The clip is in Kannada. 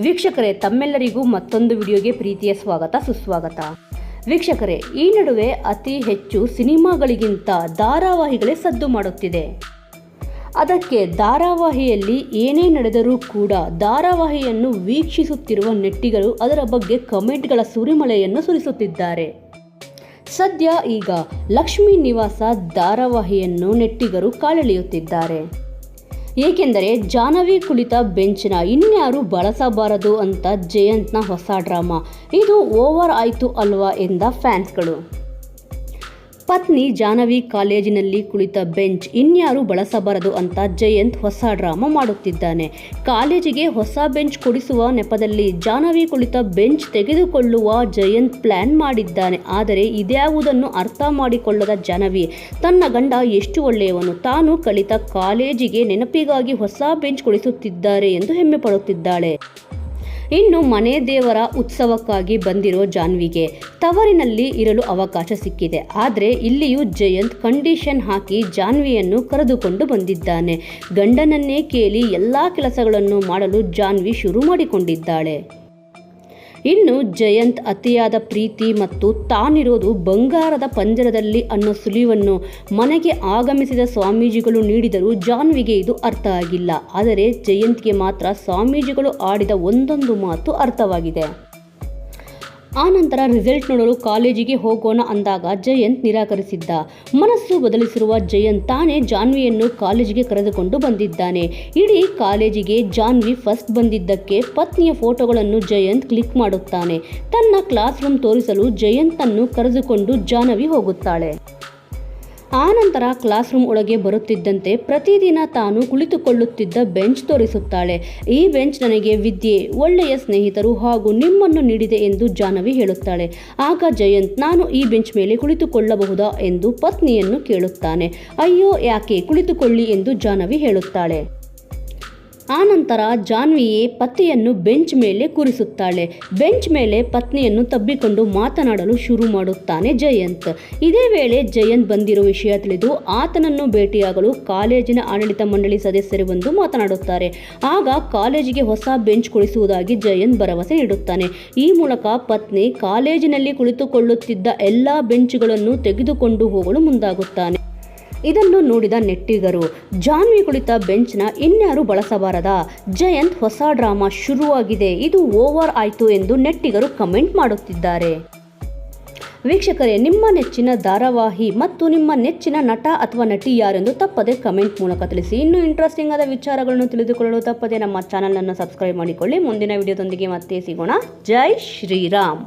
ವೀಕ್ಷಕರೇ, ತಮ್ಮೆಲ್ಲರಿಗೂ ಮತ್ತೊಂದು ವಿಡಿಯೋಗೆ ಪ್ರೀತಿಯ ಸ್ವಾಗತ, ಸುಸ್ವಾಗತ. ವೀಕ್ಷಕರೇ, ಈ ನಡುವೆ ಅತಿ ಹೆಚ್ಚು ಸಿನಿಮಾಗಳಿಗಿಂತ ಧಾರಾವಾಹಿಗಳೇ ಸದ್ದು ಮಾಡುತ್ತಿದೆ. ಅದಕ್ಕೆ ಧಾರಾವಾಹಿಯಲ್ಲಿ ಏನೇ ನಡೆದರೂ ಕೂಡ ಧಾರಾವಾಹಿಯನ್ನು ವೀಕ್ಷಿಸುತ್ತಿರುವ ನೆಟ್ಟಿಗರು ಅದರ ಬಗ್ಗೆ ಕಮೆಂಟ್ಗಳ ಸುರಿಮಳೆಯನ್ನು ಸುರಿಸುತ್ತಿದ್ದಾರೆ. ಸದ್ಯ ಈಗ ಲಕ್ಷ್ಮೀ ನಿವಾಸ ಧಾರಾವಾಹಿಯನ್ನು ನೆಟ್ಟಿಗರು ಕಾಲೆಳೆಯುತ್ತಿದ್ದಾರೆ. ಏಕೆಂದರೆ ಜಾಹ್ನವಿ ಕುಳಿತ ಬೆಂಚ್ನ ಇನ್ಯಾರು ಬಳಸಬಾರದು ಅಂತ ಜಯಂತ್ನ ಹೊಸ ಡ್ರಾಮಾ. ಇದು ಓವರ್ ಆಯಿತು ಅಲ್ವಾ ಎಂದ ಫ್ಯಾನ್ಸ್ಗಳು. ಪತ್ನಿ ಜಾಹ್ನವಿ ಕಾಲೇಜಿನಲ್ಲಿ ಕುಳಿತ ಬೆಂಚ್ ಇನ್ಯಾರು ಬಳಸಬಾರದು ಅಂತ ಜಯಂತ್ ಹೊಸ ಡ್ರಾಮಾ ಮಾಡುತ್ತಿದ್ದಾನೆ. ಕಾಲೇಜಿಗೆ ಹೊಸ ಬೆಂಚ್ ಕೊಡಿಸುವ ನೆಪದಲ್ಲಿ ಜಾಹ್ನವಿ ಕುಳಿತ ಬೆಂಚ್ ತೆಗೆದುಕೊಳ್ಳುವ ಜಯಂತ್ ಪ್ಲಾನ್ ಮಾಡಿದ್ದಾನೆ. ಆದರೆ ಇದ್ಯಾವುದನ್ನು ಅರ್ಥ ಮಾಡಿಕೊಳ್ಳದ ಜಾನವಿ ತನ್ನ ಗಂಡ ಎಷ್ಟು ಒಳ್ಳೆಯವನು, ತಾನು ಕಲಿತ ಕಾಲೇಜಿಗೆ ನೆನಪಿಗಾಗಿ ಹೊಸ ಬೆಂಚ್ ಕೊಡಿಸುತ್ತಿದ್ದಾರೆ ಎಂದು ಹೆಮ್ಮೆ ಪಡುತ್ತಿದ್ದಾಳೆ. ಇನ್ನು ಮನೆ ದೇವರ ಉತ್ಸವಕ್ಕಾಗಿ ಬಂದಿರೋ ಜಾನ್ವಿಗೆ ತವರಿನಲ್ಲಿ ಇರಲು ಅವಕಾಶ ಸಿಕ್ಕಿದೆ. ಆದರೆ ಇಲ್ಲಿಯೂ ಜಯಂತ್ ಕಂಡೀಷನ್ ಹಾಕಿ ಜಾನ್ವಿಯನ್ನು ಕರೆದುಕೊಂಡು ಬಂದಿದ್ದಾನೆ. ಗಂಡನನ್ನೇ ಕೇಳಿ ಎಲ್ಲ ಕೆಲಸಗಳನ್ನು ಮಾಡಲು ಜಾನ್ವಿ ಶುರು ಮಾಡಿಕೊಂಡಿದ್ದಾಳೆ. ಇನ್ನು ಜಯಂತ್ ಅತಿಯಾದ ಪ್ರೀತಿ ಮತ್ತು ತಾನಿರೋದು ಬಂಗಾರದ ಪಂಜರದಲ್ಲಿ ಅನ್ನೋ ಸುಳಿವನ್ನು ಮನೆಗೆ ಆಗಮಿಸಿದ ಸ್ವಾಮೀಜಿಗಳು ನೀಡಿದರೂ ಜಾನ್ವಿಗೆ ಇದು ಅರ್ಥ ಆಗಿಲ್ಲ. ಆದರೆ ಜಯಂತ್ಗೆ ಮಾತ್ರ ಸ್ವಾಮೀಜಿಗಳು ಆಡಿದ ಒಂದೊಂದು ಮಾತು ಅರ್ಥವಾಗಿದೆ. ಆನಂತರ ರಿಸಲ್ಟ್ ನೋಡಲು ಕಾಲೇಜಿಗೆ ಹೋಗೋಣ ಅಂದಾಗ ಜಯಂತ್ ನಿರಾಕರಿಸಿದ್ದ. ಮನಸ್ಸು ಬದಲಿಸಿರುವ ಜಯಂತ್ ತಾನೇ ಜಾನ್ವಿಯನ್ನು ಕಾಲೇಜಿಗೆ ಕರೆದುಕೊಂಡು ಬಂದಿದ್ದಾನೆ. ಇಡೀ ಕಾಲೇಜಿಗೆ ಜಾನ್ವಿ ಫಸ್ಟ್ ಬಂದಿದ್ದಕ್ಕೆ ಪತ್ನಿಯ ಫೋಟೋಗಳನ್ನು ಜಯಂತ್ ಕ್ಲಿಕ್ ಮಾಡುತ್ತಾನೆ. ತನ್ನ ಕ್ಲಾಸ್ ರೂಮ್ ತೋರಿಸಲು ಜಯಂತನ್ನು ಕರೆದುಕೊಂಡು ಜಾಹ್ನವಿ ಹೋಗುತ್ತಾಳೆ. ಆನಂತರ ಕ್ಲಾಸ್ ರೂಮ್ ಒಳಗೆ ಬರುತ್ತಿದ್ದಂತೆ ಪ್ರತಿದಿನ ತಾನು ಕುಳಿತುಕೊಳ್ಳುತ್ತಿದ್ದ ಬೆಂಚ್ ತೋರಿಸುತ್ತಾಳೆ. ಈ ಬೆಂಚ್ ನನಗೆ ವಿದ್ಯೆ, ಒಳ್ಳೆಯ ಸ್ನೇಹಿತರು ಹಾಗೂ ನಿಮ್ಮನ್ನು ನೀಡಿದೆ ಎಂದು ಜಾಹ್ನವಿ ಹೇಳುತ್ತಾಳೆ. ಆಗ ಜಯಂತ್, ನಾನು ಈ ಬೆಂಚ್ ಮೇಲೆ ಕುಳಿತುಕೊಳ್ಳಬಹುದಾ ಎಂದು ಪತ್ನಿಯನ್ನು ಕೇಳುತ್ತಾನೆ. ಅಯ್ಯೋ, ಯಾಕೆ ಕುಳಿತುಕೊಳ್ಳಿ ಎಂದು ಜಾಹ್ನವಿ ಹೇಳುತ್ತಾಳೆ. ಆನಂತರ ಜಾನ್ವಿಯೇ ಪತಿಯನ್ನು ಬೆಂಚ್ ಮೇಲೆ ಕೂರಿಸುತ್ತಾಳೆ. ಬೆಂಚ್ ಮೇಲೆ ಪತ್ನಿಯನ್ನು ತಬ್ಬಿಕೊಂಡು ಮಾತನಾಡಲು ಶುರು ಮಾಡುತ್ತಾನೆ ಜಯಂತ್. ಇದೇ ವೇಳೆ ಜಯಂತ್ ಬಂದಿರುವ ವಿಷಯ ತಿಳಿದು ಆತನನ್ನು ಭೇಟಿಯಾಗಲು ಕಾಲೇಜಿನ ಆಡಳಿತ ಮಂಡಳಿ ಸದಸ್ಯರು ಬಂದು ಮಾತನಾಡುತ್ತಾರೆ. ಆಗ ಕಾಲೇಜಿಗೆ ಹೊಸ ಬೆಂಚ್ ಕೊಡಿಸುವುದಾಗಿ ಜಯಂತ್ ಭರವಸೆ ನೀಡುತ್ತಾನೆ. ಈ ಮೂಲಕ ಪತ್ನಿ ಕಾಲೇಜಿನಲ್ಲಿ ಕುಳಿತುಕೊಳ್ಳುತ್ತಿದ್ದ ಎಲ್ಲ ಬೆಂಚ್ಗಳನ್ನು ತೆಗೆದುಕೊಂಡು ಹೋಗಲು ಮುಂದಾಗುತ್ತಾನೆ. ಇದನ್ನು ನೋಡಿದ ನೆಟ್ಟಿಗರು, ಜಾನ್ವಿ ಕುಳಿತ ಬೆಂಚ್ನ ಇನ್ಯಾರು ಬಳಸಬಾರದ? ಜಯಂತ್ ಹೊಸ ಡ್ರಾಮಾ ಶುರುವಾಗಿದೆ, ಇದು ಓವರ್ ಆಯಿತು ಎಂದು ನೆಟ್ಟಿಗರು ಕಮೆಂಟ್ ಮಾಡುತ್ತಿದ್ದಾರೆ. ವೀಕ್ಷಕರೇ, ನಿಮ್ಮ ನೆಚ್ಚಿನ ಧಾರಾವಾಹಿ ಮತ್ತು ನಿಮ್ಮ ನೆಚ್ಚಿನ ನಟ ಅಥವಾ ನಟಿ ಯಾರೆಂದು ತಪ್ಪದೆ ಕಮೆಂಟ್ ಮೂಲಕ ತಿಳಿಸಿ. ಇನ್ನೂ ಇಂಟ್ರೆಸ್ಟಿಂಗ್ ಆದ ವಿಚಾರಗಳನ್ನು ತಿಳಿದುಕೊಳ್ಳಲು ತಪ್ಪದೆ ನಮ್ಮ ಚಾನಲನ್ನು ಸಬ್ಸ್ಕ್ರೈಬ್ ಮಾಡಿಕೊಳ್ಳಿ. ಮುಂದಿನ ವಿಡಿಯೋದೊಂದಿಗೆ ಮತ್ತೆ ಸಿಗೋಣ. ಜೈ ಶ್ರೀರಾಮ್!